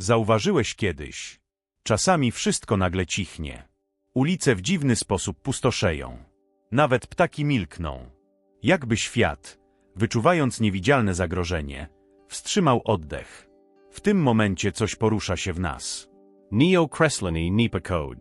Zauważyłeś kiedyś. Czasami wszystko nagle cichnie. Ulice w dziwny sposób pustoszeją. Nawet ptaki milkną. Jakby świat, wyczuwając niewidzialne zagrożenie, wstrzymał oddech. W tym momencie coś porusza się w nas. Neokreslony Nipakoj.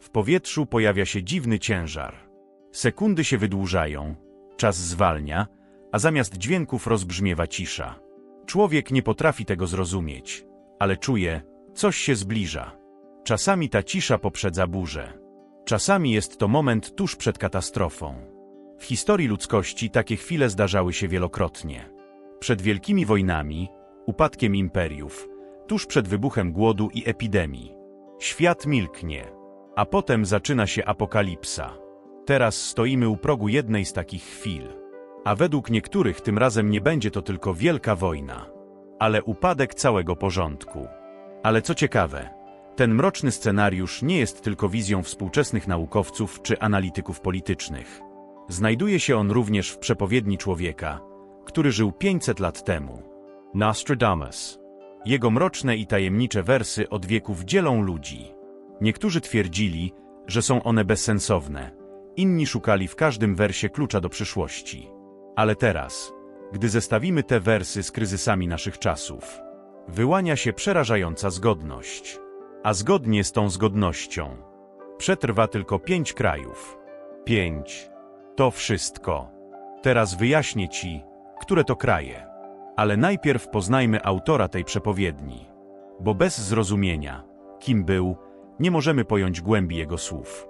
W powietrzu pojawia się dziwny ciężar. Sekundy się wydłużają, czas zwalnia, a zamiast dźwięków rozbrzmiewa cisza. Człowiek nie potrafi tego zrozumieć, ale czuje, coś się zbliża. Czasami ta cisza poprzedza burzę. Czasami jest to moment tuż przed katastrofą. W historii ludzkości takie chwile zdarzały się wielokrotnie. Przed wielkimi wojnami, upadkiem imperiów, tuż przed wybuchem głodu i epidemii. Świat milknie, a potem zaczyna się apokalipsa. Teraz stoimy u progu jednej z takich chwil. A według niektórych tym razem nie będzie to tylko wielka wojna, ale upadek całego porządku. Ale co ciekawe, ten mroczny scenariusz nie jest tylko wizją współczesnych naukowców czy analityków politycznych. Znajduje się on również w przepowiedni człowieka, który żył 500 lat temu. Nostradamus. Jego mroczne i tajemnicze wersy od wieków dzielą ludzi. Niektórzy twierdzili, że są one bezsensowne, inni szukali w każdym wersie klucza do przyszłości. Ale teraz, gdy zestawimy te wersy z kryzysami naszych czasów, wyłania się przerażająca zgodność. A zgodnie z tą zgodnością przetrwa tylko pięć krajów. Pięć. To wszystko. Teraz wyjaśnię ci, które to kraje. Ale najpierw poznajmy autora tej przepowiedni, bo bez zrozumienia, kim był, nie możemy pojąć głębi jego słów.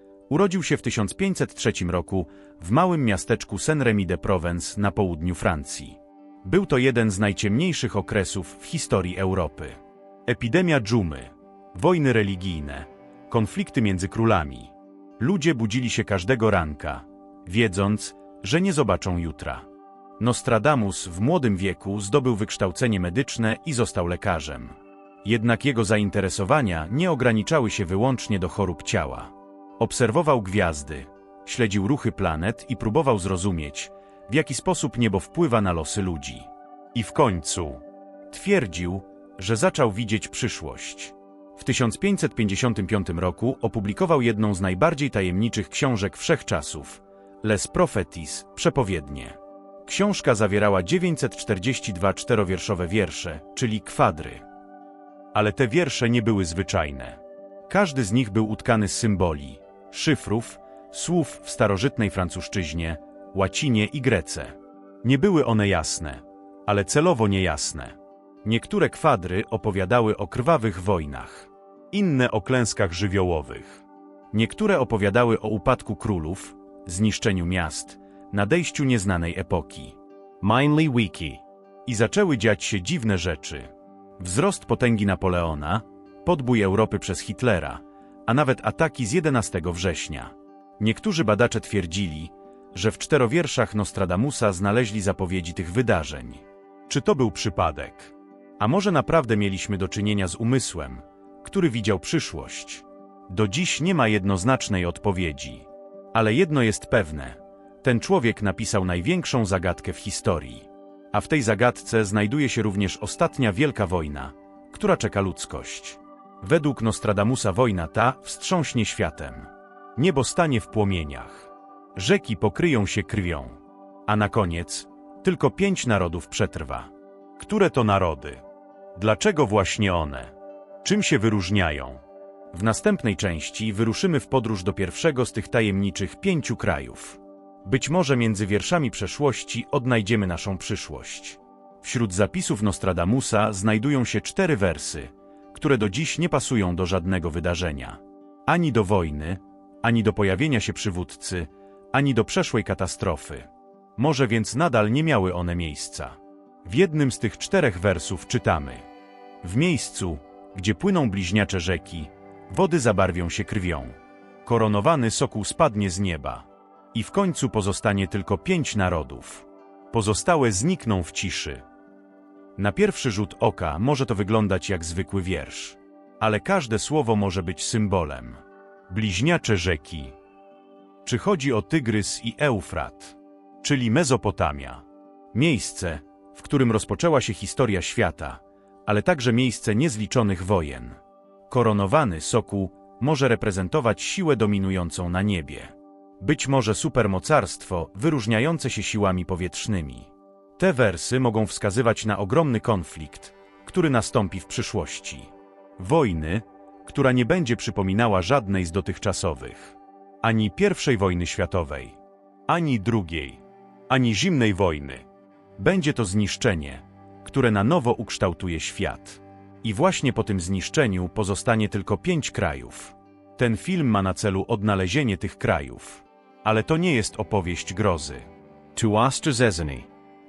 urodził się w 1503 roku w małym miasteczku Saint-Rémy-de-Provence na południu Francji. Był to jeden z najciemniejszych okresów w historii Europy. Epidemia dżumy, wojny religijne, konflikty między królami. Ludzie budzili się każdego ranka, wiedząc, że nie zobaczą jutra. Nostradamus w młodym wieku zdobył wykształcenie medyczne i został lekarzem. Jednak jego zainteresowania nie ograniczały się wyłącznie do chorób ciała. Obserwował gwiazdy, śledził ruchy planet i próbował zrozumieć, w jaki sposób niebo wpływa na losy ludzi. I w końcu twierdził, że zaczął widzieć przyszłość. W 1555 roku opublikował jedną z najbardziej tajemniczych książek wszechczasów Les Prophetis, przepowiednie. Książka zawierała 942 czterowierszowe wiersze, czyli kwadry. Ale te wiersze nie były zwyczajne. Każdy z nich był utkany z symboli, szyfrów, słów w starożytnej francuszczyźnie, łacinie i grece. Nie były one jasne, ale celowo niejasne. Niektóre kwadry opowiadały o krwawych wojnach, inne o klęskach żywiołowych. Niektóre opowiadały o upadku królów, zniszczeniu miast, nadejściu nieznanej epoki. Mindly Wiki I zaczęły dziać się dziwne rzeczy. Wzrost potęgi Napoleona, podbój Europy przez Hitlera, a nawet ataki z 11 września. Niektórzy badacze twierdzili, że w czterowierszach Nostradamusa znaleźli zapowiedzi tych wydarzeń. Czy to był przypadek? A może naprawdę mieliśmy do czynienia z umysłem, który widział przyszłość? Do dziś nie ma jednoznacznej odpowiedzi. Ale jedno jest pewne. Ten człowiek napisał największą zagadkę w historii. A w tej zagadce znajduje się również ostatnia wielka wojna, która czeka ludzkość. Według Nostradamusa wojna ta wstrząśnie światem. Niebo stanie w płomieniach. Rzeki pokryją się krwią. A na koniec tylko pięć narodów przetrwa. Które to narody? Dlaczego właśnie one? Czym się wyróżniają? W następnej części wyruszymy w podróż do pierwszego z tych tajemniczych pięciu krajów. Być może między wierszami przeszłości odnajdziemy naszą przyszłość. Wśród zapisów Nostradamusa znajdują się cztery wersy, które do dziś nie pasują do żadnego wydarzenia. Ani do wojny, ani do pojawienia się przywódcy, ani do przeszłej katastrofy. Może więc nadal nie miały one miejsca. W jednym z tych czterech wersów czytamy: W miejscu, Gdzie płyną bliźniacze rzeki, wody zabarwią się krwią. Koronowany sokół spadnie z nieba. I w końcu pozostanie tylko pięć narodów. Pozostałe znikną w ciszy. Na pierwszy rzut oka może to wyglądać jak zwykły wiersz, ale każde słowo może być symbolem. Bliźniacze rzeki. Czy chodzi o Tygrys i Eufrat, czyli Mezopotamia? Miejsce, w którym rozpoczęła się historia świata, ale także miejsce niezliczonych wojen. Koronowany sokół może reprezentować siłę dominującą na niebie. Być może supermocarstwo wyróżniające się siłami powietrznymi. Te wersy mogą wskazywać na ogromny konflikt, który nastąpi w przyszłości. Wojny, która nie będzie przypominała żadnej z dotychczasowych. Ani I wojny światowej, ani II, ani zimnej wojny. Będzie to zniszczenie, które na nowo ukształtuje świat. I właśnie po tym zniszczeniu pozostanie tylko pięć krajów. Ten film ma na celu odnalezienie tych krajów. Ale to nie jest opowieść grozy. Tu ostrzeżenie.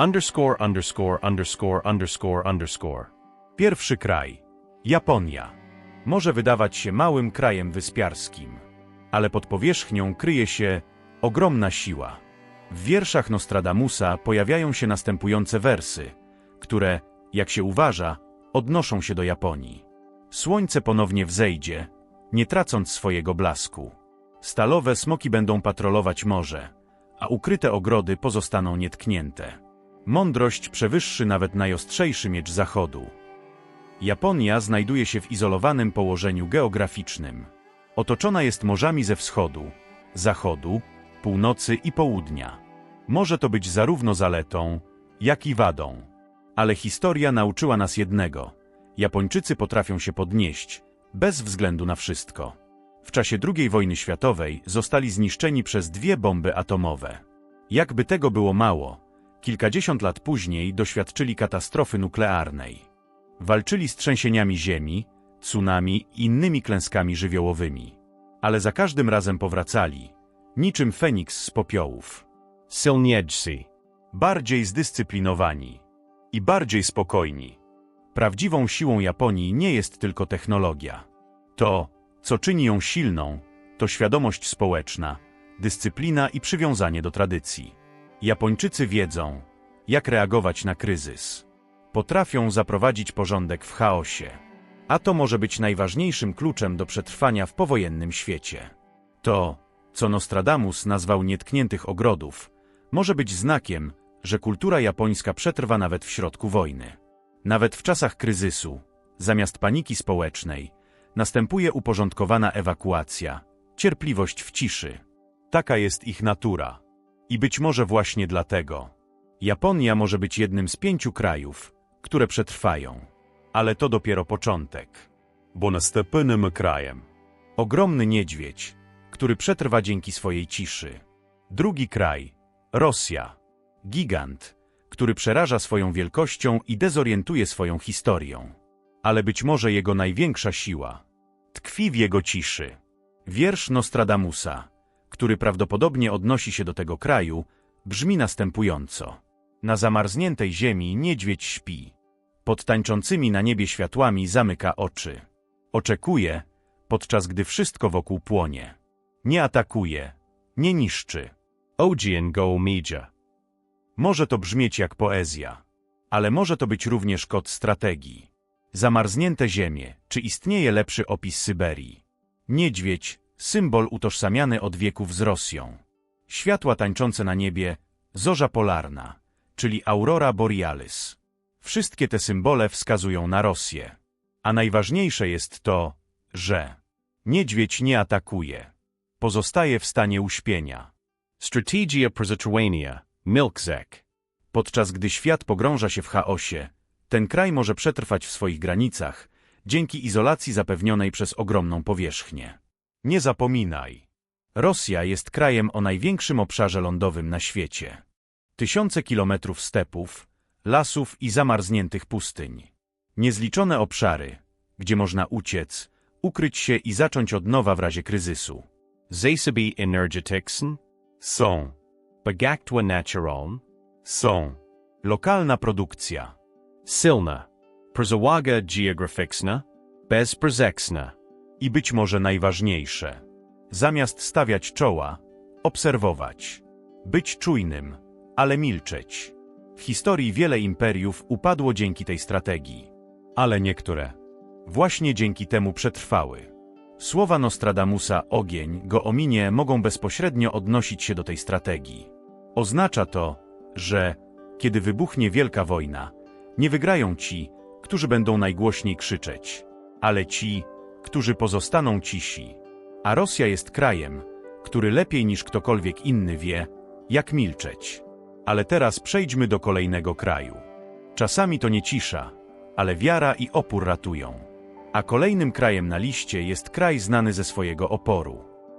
underscore underscore underscore underscore Pierwszy kraj Japonia. Może wydawać się małym krajem wyspiarskim, ale pod powierzchnią kryje się ogromna siła. W wierszach Nostradamusa pojawiają się następujące wersy, które, jak się uważa, odnoszą się do Japonii. Słońce ponownie wzejdzie, nie tracąc swojego blasku. Stalowe smoki będą patrolować morze, a ukryte ogrody pozostaną nietknięte. Mądrość przewyższy nawet najostrzejszy miecz zachodu. Japonia znajduje się w izolowanym położeniu geograficznym. Otoczona jest morzami ze wschodu, zachodu, północy i południa. Może to być zarówno zaletą, jak i wadą. Ale historia nauczyła nas jednego. Japończycy potrafią się podnieść, bez względu na wszystko. W czasie II wojny światowej zostali zniszczeni przez dwie bomby atomowe. Jakby tego było mało, kilkadziesiąt lat później doświadczyli katastrofy nuklearnej. Walczyli z trzęsieniami ziemi, tsunami i innymi klęskami żywiołowymi. Ale za każdym razem powracali, niczym Feniks z popiołów. Silniedźcy. Bardziej zdyscyplinowani i bardziej spokojni. Prawdziwą siłą Japonii nie jest tylko technologia. To, co czyni ją silną, to świadomość społeczna, dyscyplina i przywiązanie do tradycji. Japończycy wiedzą, jak reagować na kryzys. Potrafią zaprowadzić porządek w chaosie. A to może być najważniejszym kluczem do przetrwania w powojennym świecie. To, co Nostradamus nazwał nietkniętych ogrodów, może być znakiem, że kultura japońska przetrwa nawet w środku wojny. Nawet w czasach kryzysu, zamiast paniki społecznej, następuje uporządkowana ewakuacja, cierpliwość w ciszy. Taka jest ich natura. I być może właśnie dlatego Japonia może być jednym z pięciu krajów, które przetrwają. Ale to dopiero początek. Bo następnym krajem ogromny niedźwiedź, który przetrwa dzięki swojej ciszy. Drugi kraj Rosja. Gigant, który przeraża swoją wielkością i dezorientuje swoją historią. Ale być może jego największa siła tkwi w jego ciszy. Wiersz Nostradamusa, który prawdopodobnie odnosi się do tego kraju, brzmi następująco. Na zamarzniętej ziemi niedźwiedź śpi. Pod tańczącymi na niebie światłami zamyka oczy. Oczekuje, podczas gdy wszystko wokół płonie. Nie atakuje, nie niszczy. Ogian go media. Może to brzmieć jak poezja, ale może to być również kod strategii. Zamarznięte ziemie, czy istnieje lepszy opis Syberii? Niedźwiedź, symbol utożsamiany od wieków z Rosją. Światła tańczące na niebie, zorza polarna, czyli aurora borealis. Wszystkie te symbole wskazują na Rosję. A najważniejsze jest to, że niedźwiedź nie atakuje. Pozostaje w stanie uśpienia. Strategia Prozatruania. Milkzek. Podczas gdy świat pogrąża się w chaosie, ten kraj może przetrwać w swoich granicach dzięki izolacji zapewnionej przez ogromną powierzchnię. Nie zapominaj. Rosja jest krajem o największym obszarze lądowym na świecie. Tysiące kilometrów stepów, lasów i zamarzniętych pustyń. Niezliczone obszary, gdzie można uciec, ukryć się i zacząć od nowa w razie kryzysu. Zasabi energetiksen, Są, bagaktwa naturaln, są. Lokalna produkcja. silna, przawaga geograficzna, bezprzezeksna, I być może najważniejsze. Zamiast stawiać czoła, obserwować. Być czujnym, ale milczeć. W historii wiele imperiów upadło dzięki tej strategii. Ale niektóre właśnie dzięki temu przetrwały. Słowa Nostradamusa ogień go ominie mogą bezpośrednio odnosić się do tej strategii. Oznacza to, że kiedy wybuchnie wielka wojna, nie wygrają ci, którzy będą najgłośniej krzyczeć, ale ci, którzy pozostaną cisi. A Rosja jest krajem, który lepiej niż ktokolwiek inny wie, jak milczeć. Ale teraz przejdźmy do kolejnego kraju. Czasami to nie cisza, ale wiara i opór ratują. A kolejnym krajem na liście jest kraj znany ze swojego oporu.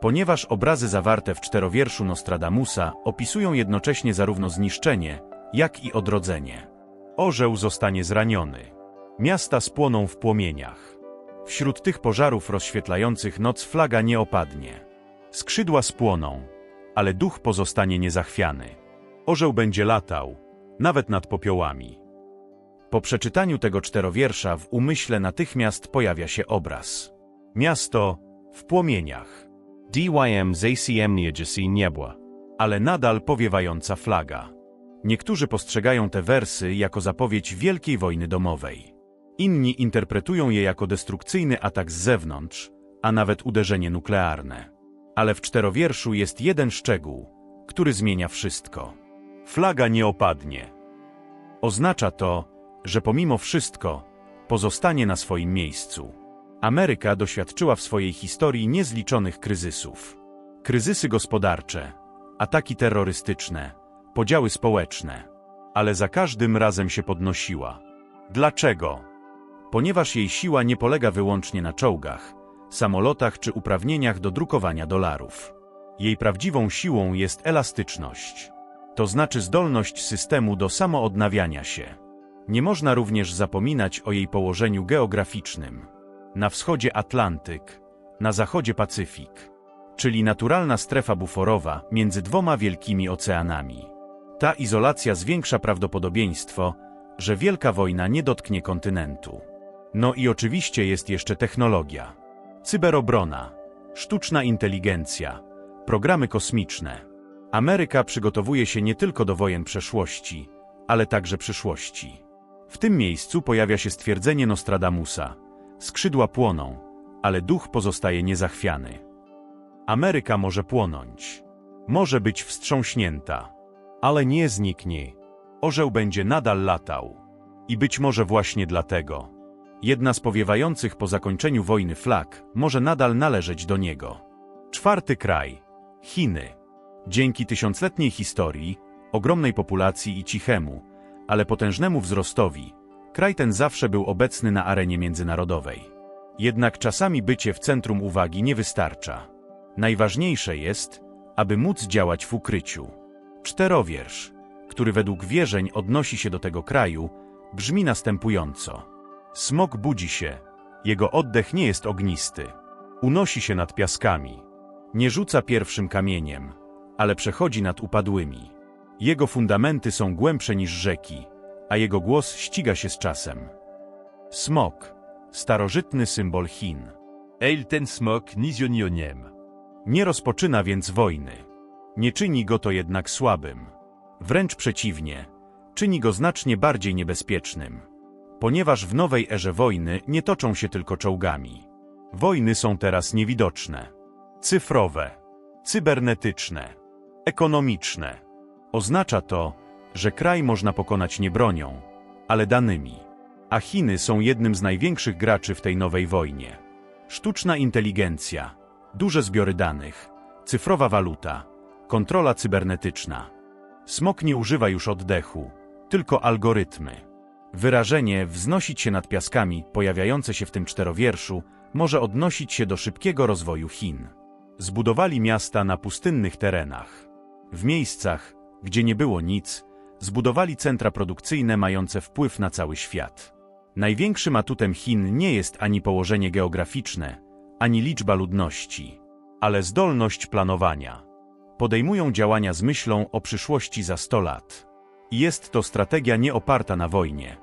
Ponieważ obrazy zawarte w czterowierszu Nostradamusa opisują jednocześnie zarówno zniszczenie, jak i odrodzenie. Orzeł zostanie zraniony. Miasta spłoną w płomieniach. Wśród tych pożarów rozświetlających noc flaga nie opadnie. Skrzydła spłoną, ale duch pozostanie niezachwiany. Orzeł będzie latał, nawet nad popiołami. Po przeczytaniu tego czterowiersza w umyśle natychmiast pojawia się obraz. Miasto w płomieniach, dym zaciemniacy niebła, ale nadal powiewająca flaga. Niektórzy postrzegają te wersy jako zapowiedź wielkiej wojny domowej. Inni interpretują je jako destrukcyjny atak z zewnątrz, a nawet uderzenie nuklearne. Ale w czterowierszu jest jeden szczegół, który zmienia wszystko. Flaga nie opadnie. Oznacza to, że pomimo wszystko pozostanie na swoim miejscu. Ameryka doświadczyła w swojej historii niezliczonych kryzysów. Kryzysy gospodarcze, ataki terrorystyczne, podziały społeczne, ale za każdym razem się podnosiła. Dlaczego? Ponieważ jej siła nie polega wyłącznie na czołgach, samolotach czy uprawnieniach do drukowania dolarów. Jej prawdziwą siłą jest elastyczność. To znaczy zdolność systemu do samoodnawiania się. Nie można również zapominać o jej położeniu geograficznym. Na wschodzie Atlantyk, na zachodzie Pacyfik, czyli naturalna strefa buforowa między dwoma wielkimi oceanami. Ta izolacja zwiększa prawdopodobieństwo, że wielka wojna nie dotknie kontynentu. No i oczywiście jest jeszcze technologia. Cyberobrona, sztuczna inteligencja, programy kosmiczne. Ameryka przygotowuje się nie tylko do wojen przeszłości, ale także przyszłości. W tym miejscu pojawia się stwierdzenie Nostradamusa. Skrzydła płoną, ale duch pozostaje niezachwiany. Ameryka może płonąć. Może być wstrząśnięta, ale nie zniknie. Orzeł będzie nadal latał. I być może właśnie dlatego. Jedna z powiewających po zakończeniu wojny flag może nadal należeć do niego. Czwarty kraj. Chiny. Dzięki tysiącletniej historii, ogromnej populacji i cichemu, ale potężnemu wzrostowi, kraj ten zawsze był obecny na arenie międzynarodowej. Jednak czasami bycie w centrum uwagi nie wystarcza. Najważniejsze jest, aby móc działać w ukryciu. Czterowiersz, który według wierzeń odnosi się do tego kraju, brzmi następująco. Smok budzi się, jego oddech nie jest ognisty. Unosi się nad piaskami. Nie rzuca pierwszym kamieniem, ale przechodzi nad upadłymi. Jego fundamenty są głębsze niż rzeki, a jego głos ściga się z czasem. Smok, starożytny symbol Chin. El ten smok nizionioniem. Nie rozpoczyna więc wojny. Nie czyni go to jednak słabym. Wręcz przeciwnie, czyni go znacznie bardziej niebezpiecznym. Ponieważ w nowej erze wojny nie toczą się tylko czołgami. Wojny są teraz niewidoczne. Cyfrowe, cybernetyczne, ekonomiczne. Oznacza to, że kraj można pokonać nie bronią, ale danymi. A Chiny są jednym z największych graczy w tej nowej wojnie. Sztuczna inteligencja, duże zbiory danych, cyfrowa waluta, kontrola cybernetyczna. Smok nie używa już oddechu, tylko algorytmy. Wyrażenie wznosić się nad piaskami, pojawiające się w tym czterowierszu, może odnosić się do szybkiego rozwoju Chin. Zbudowali miasta na pustynnych terenach. W miejscach, gdzie nie było nic, zbudowali centra produkcyjne mające wpływ na cały świat. Największym atutem Chin nie jest ani położenie geograficzne, ani liczba ludności, ale zdolność planowania. Podejmują działania z myślą o przyszłości za 100 lat. Jest to strategia nie oparta na wojnie,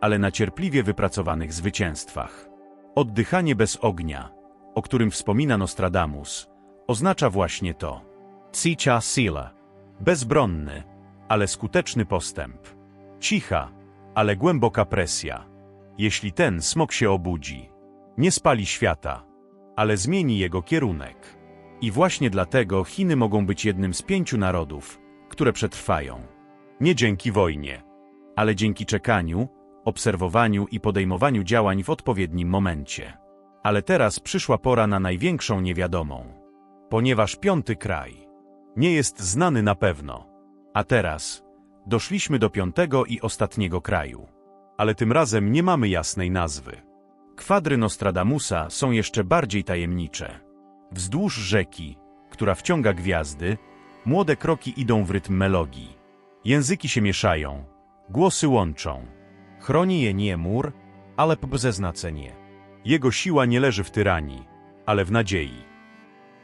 ale na cierpliwie wypracowanych zwycięstwach. Oddychanie bez ognia, o którym wspomina Nostradamus, oznacza właśnie to. Cicha sila. Bezbronny, ale skuteczny postęp. Cicha, ale głęboka presja. Jeśli ten smok się obudzi, nie spali świata, ale zmieni jego kierunek. I właśnie dlatego Chiny mogą być jednym z pięciu narodów, które przetrwają. Nie dzięki wojnie, ale dzięki czekaniu, obserwowaniu i podejmowaniu działań w odpowiednim momencie. Ale teraz przyszła pora na największą niewiadomą. Ponieważ piąty kraj nie jest znany na pewno. A teraz doszliśmy do piątego i ostatniego kraju. Ale tym razem nie mamy jasnej nazwy. Kwadry Nostradamusa są jeszcze bardziej tajemnicze. Wzdłuż rzeki, która wciąga gwiazdy, młode kroki idą w rytm melodii. Języki się mieszają, głosy łączą. Chroni je nie mur, ale bezeznacenie. Jego siła nie leży w tyranii, ale w nadziei.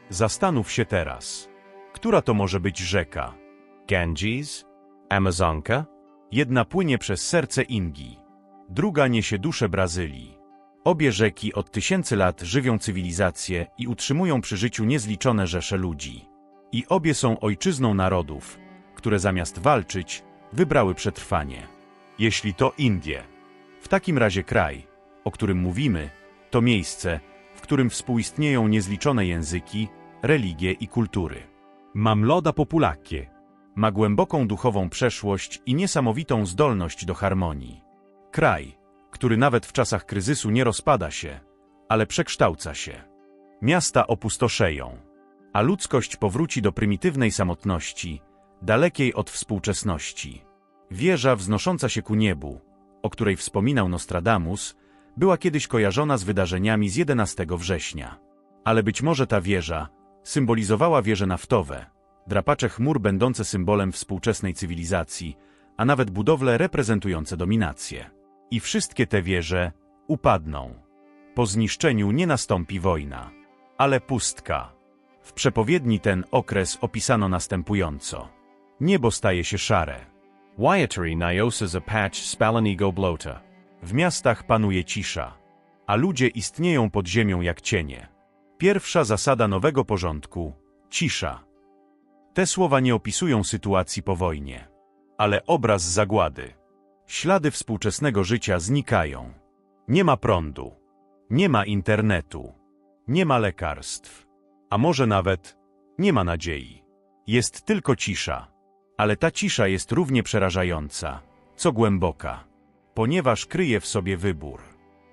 Zastanów się teraz. Która to może być rzeka? Ganges? Amazonka? Jedna płynie przez serce Indii, druga niesie duszę Brazylii. Obie rzeki od tysięcy lat żywią cywilizację i utrzymują przy życiu niezliczone rzesze ludzi. I obie są ojczyzną narodów, które zamiast walczyć, wybrały przetrwanie. Jeśli to Indie, w takim razie kraj, o którym mówimy, to miejsce, w którym współistnieją niezliczone języki, religie i kultury. Mamloda populakie. Ma głęboką duchową przeszłość i niesamowitą zdolność do harmonii. Kraj, który nawet w czasach kryzysu nie rozpada się, ale przekształca się. Miasta opustoszeją, a ludzkość powróci do prymitywnej samotności, dalekiej od współczesności. Wieża wznosząca się ku niebu, o której wspominał Nostradamus, była kiedyś kojarzona z wydarzeniami z 11 września. Ale być może ta wieża symbolizowała wieże naftowe, drapacze chmur będące symbolem współczesnej cywilizacji, a nawet budowle reprezentujące dominację. I wszystkie te wieże upadną. Po zniszczeniu nie nastąpi wojna, ale pustka. W przepowiedni ten okres opisano następująco. Niebo staje się szare. Wyatry Niosa Zapatch Spalanigo Blota. W miastach panuje cisza, a ludzie istnieją pod ziemią jak cienie. Pierwsza zasada nowego porządku cisza. Te słowa nie opisują sytuacji po wojnie, ale obraz zagłady. Ślady współczesnego życia znikają. Nie ma prądu, nie ma internetu, nie ma lekarstw, a może nawet nie ma nadziei. Jest tylko cisza, ale ta cisza jest równie przerażająca, co głęboka, ponieważ kryje w sobie wybór.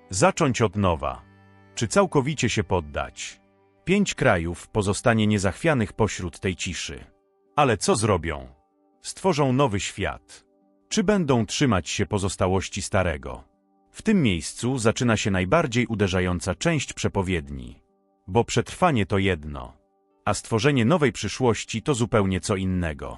Zacząć od nowa, czy całkowicie się poddać. Pięć krajów pozostanie niezachwianych pośród tej ciszy. Ale co zrobią? Stworzą nowy świat. Czy będą trzymać się pozostałości starego? W tym miejscu zaczyna się najbardziej uderzająca część przepowiedni. Bo przetrwanie to jedno, a stworzenie nowej przyszłości to zupełnie co innego.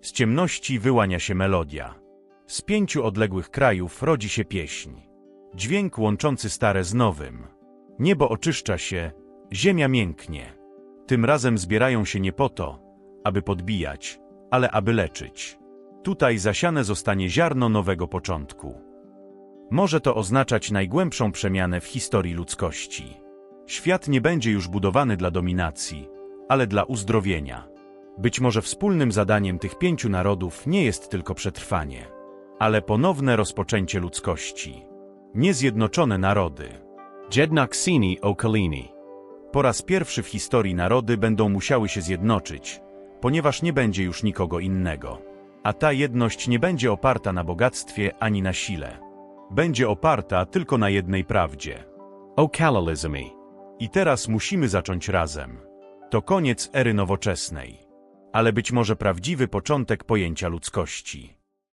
z ciemności wyłania się melodia. Z pięciu odległych krajów rodzi się pieśń. Dźwięk łączący stare z nowym. Niebo oczyszcza się, ziemia mięknie. Tym razem zbierają się nie po to, aby podbijać, ale aby leczyć. Tutaj zasiane zostanie ziarno nowego początku. Może to oznaczać najgłębszą przemianę w historii ludzkości. Świat nie będzie już budowany dla dominacji, ale dla uzdrowienia. Być może wspólnym zadaniem tych pięciu narodów nie jest tylko przetrwanie, ale ponowne rozpoczęcie ludzkości. Niezjednoczone narody. Jednak sini okalini. Po raz pierwszy w historii narody będą musiały się zjednoczyć, ponieważ nie będzie już nikogo innego. A ta jedność nie będzie oparta na bogactwie ani na sile. Będzie oparta tylko na jednej prawdzie. Okalalismi. I teraz musimy zacząć razem. To koniec ery nowoczesnej, ale być może prawdziwy początek pojęcia ludzkości.